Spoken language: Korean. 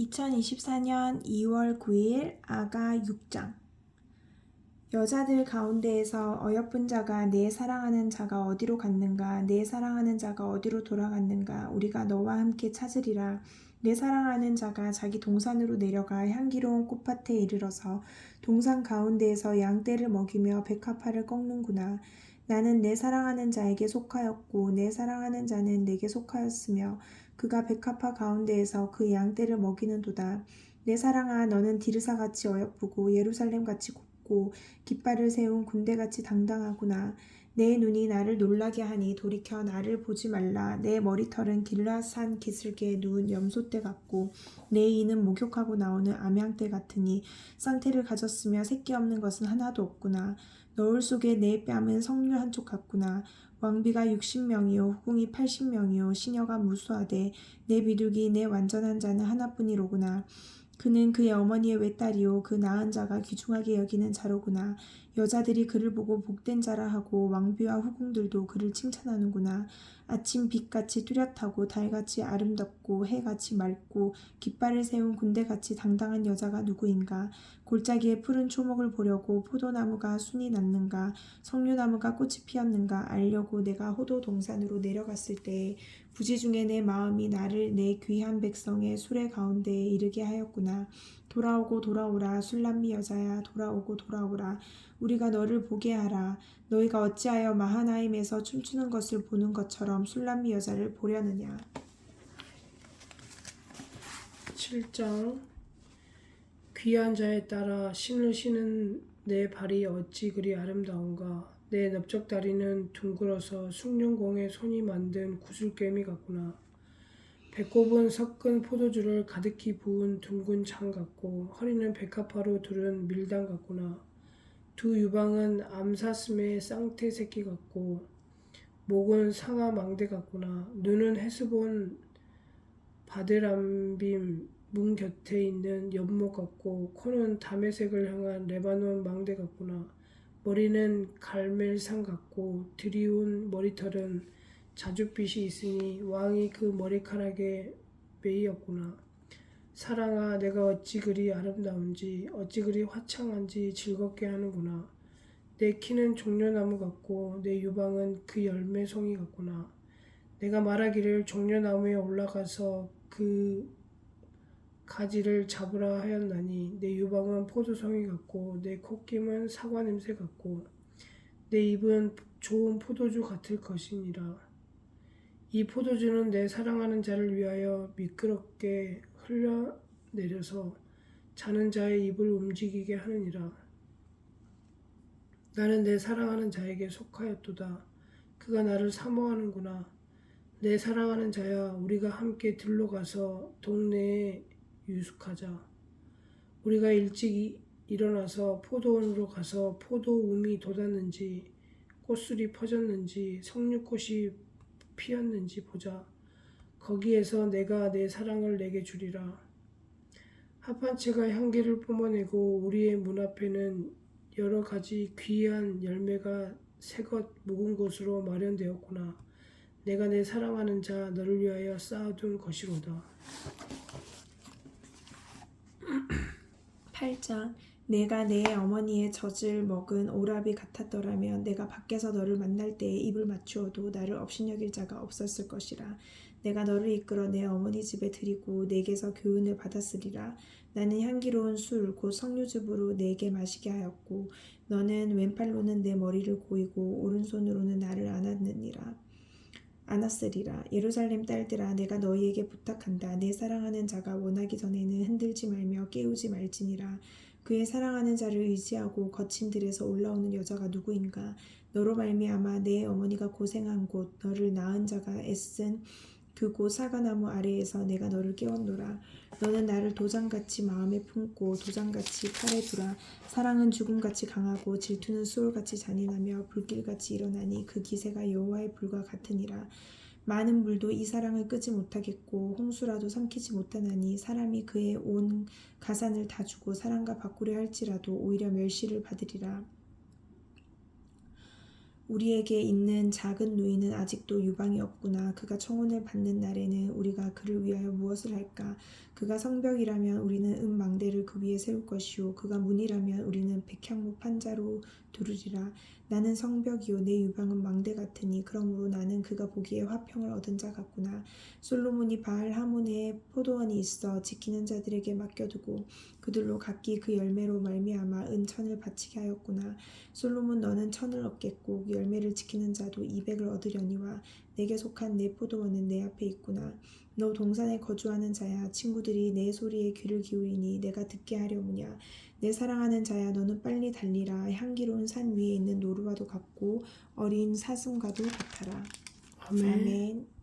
2024년 2월 9일 아가 6장. 여자들 가운데에서 어여쁜 자가 내 사랑하는 자가 어디로 갔는가 내 사랑하는 자가 어디로 돌아갔는가 우리가 너와 함께 찾으리라 내 사랑하는 자가 자기 동산으로 내려가 향기로운 꽃밭에 이르러서 동산 가운데에서 양떼를 먹이며 백합화를 꺾는구나 나는 내 사랑하는 자에게 속하였고 내 사랑하는 자는 내게 속하였으며 그가 백합화 가운데에서 그 양떼를 먹이는도다. 내 사랑아 너는 디르사같이 어여쁘고 예루살렘같이 곱고 깃발을 세운 군대같이 당당하구나. 내 눈이 나를 놀라게 하니 돌이켜 나를 보지 말라. 내 머리털은 길라산 기슭에 누운 염소떼 같고 내 이는 목욕하고 나오는 암양떼 같으니 쌍태를 가졌으며 새끼 없는 것은 하나도 없구나. 너울 속에 내 뺨은 석류 한쪽 같구나. 왕비가 60명이요 후궁이 80명이요 시녀가 무수하되 내 비둘기 내 완전한 자는 하나뿐이로구나. 그는 그의 어머니의 외딸이요 그 낳은 자가 귀중하게 여기는 자로구나. 여자들이 그를 보고 복된 자라 하고 왕비와 후궁들도 그를 칭찬하는구나. 아침 빛같이 뚜렷하고 달같이 아름답고 해같이 맑고 깃발을 세운 군대같이 당당한 여자가 누구인가? 골짜기에 푸른 초목을 보려고 포도나무가 순이 났는가? 석류나무가 꽃이 피었는가? 알려고 내가 호도 동산으로 내려갔을 때에 부지 중에 내 마음이 나를 내 귀한 백성의 수레 가운데에 이르게 하였구나. 돌아오고 돌아오라 술람미 여자야 돌아오고 돌아오라 우리가 너를 보게 하라. 너희가 어찌하여 마하나임에서 춤추는 것을 보는 것처럼 술람미 여자를 보려느냐? 7장. 귀한 자에 따라 신을 신은 내 발이 어찌 그리 아름다운가? 내 넓적다리는 둥글어서 숭룡공에 손이 만든 구슬개미 같구나. 배꼽은 섞은 포도주를 가득히 부은 둥근 장 같고 허리는 백합화로 두른 밀당 같구나 두 유방은 암사슴의 쌍태 새끼 같고 목은 상아 망대 같구나 눈은 헤스본 바데람빔 문 곁에 있는 연못 같고 코는 담에색을 향한 레바논 망대 같구나. 머리는 갈멜산 같고 드리운 머리털은 자줏빛이 있으니 왕이 그 머리카락에 매이었구나. 사랑아 내가 어찌 그리 아름다운지 어찌 그리 화창한지 즐겁게 하는구나. 내 키는 종려나무 같고 내 유방은 그 열매 송이 같구나. 내가 말하기를 종려나무에 올라가서 그 가지를 잡으라 하였나니 내 유방은 포도송이 같고 내 콧김은 사과 냄새 같고 내 입은 좋은 포도주 같을 것이니라. 이 포도주는 내 사랑하는 자를 위하여 미끄럽게 흘러내려서 자는 자의 입을 움직이게 하느니라. 나는 내 사랑하는 자에게 속하였도다. 그가 나를 사모하는구나. 내 사랑하는 자야, 우리가 함께 들러 가서 동네에 유숙하자. 우리가 일찍 일어나서 포도원으로 가서 포도움이 돋았는지 꽃술이 퍼졌는지 석류꽃이 피었는지 보자. 거기에서 내가 내 사랑을 내게 주리라. 합한채가 향기를 뿜어내고 우리의 문 앞에는 여러 가지 귀한 열매가 새것 묵은 곳으로 마련되었구나. 내가 내 사랑하는 자 너를 위하여 쌓아둔 것이로다. 8장 내가 내 어머니의 젖을 먹은 오라비 같았더라면 내가 밖에서 너를 만날 때에 입을 맞추어도 나를 업신여길 자가 없었을 것이라. 내가 너를 이끌어 내 어머니 집에 들이고 내게서 교훈을 받았으리라. 나는 향기로운 술 곧 석류즙으로 내게 마시게 하였고 너는 왼팔로는 내 머리를 고이고 오른손으로는 나를 안았느니라. 안았으리라. 예루살렘 딸들아 내가 너희에게 부탁한다. 내 사랑하는 자가 원하기 전에는 흔들지 말며 깨우지 말지니라 그의 사랑하는 자를 의지하고 거친 들에서 올라오는 여자가 누구인가? 너로 말미암아 내 어머니가 고생한 곳 너를 낳은 자가 애쓴 그곳 사과나무 아래에서 내가 너를 깨웠노라. 너는 나를 도장같이 마음에 품고 도장같이 팔에 두라. 사랑은 죽음같이 강하고 질투는 수월같이 잔인하며 불길같이 일어나니 그 기세가 여호와의 불과 같으니라 많은 물도 이 사랑을 끄지 못하겠고 홍수라도 삼키지 못하나니 사람이 그의 온 가산을 다 주고 사랑과 바꾸려 할지라도 오히려 멸시를 받으리라 우리에게 있는 작은 누이는 아직도 유방이 없구나. 그가 청혼을 받는 날에는 우리가 그를 위하여 무엇을 할까? 그가 성벽이라면 우리는 은망대를 그 위에 세울 것이요. 그가 문이라면 우리는 백향목 판자로 두르리라. 나는 성벽이요 내 유방은 망대 같으니 그러므로 나는 그가 보기에 화평을 얻은 자 같구나. 솔로몬이 바알 하몬에 포도원이 있어 지키는 자들에게 맡겨두고 그들로 각기 그 열매로 말미암아 은천을 바치게 하였구나. 솔로몬 너는 천을 얻겠고 그 열매를 지키는 자도 이백을 얻으려니와 내게 속한 내 포도원은 내 앞에 있구나. 너 동산에 거주하는 자야 친구들이 내 소리에 귀를 기울이니 내가 듣게 하려무냐 내 사랑하는 자야 너는 빨리 달리라 향기로운 산 위에 있는 노루와도 같고 어린 사슴과도 같아라 아멘. 아멘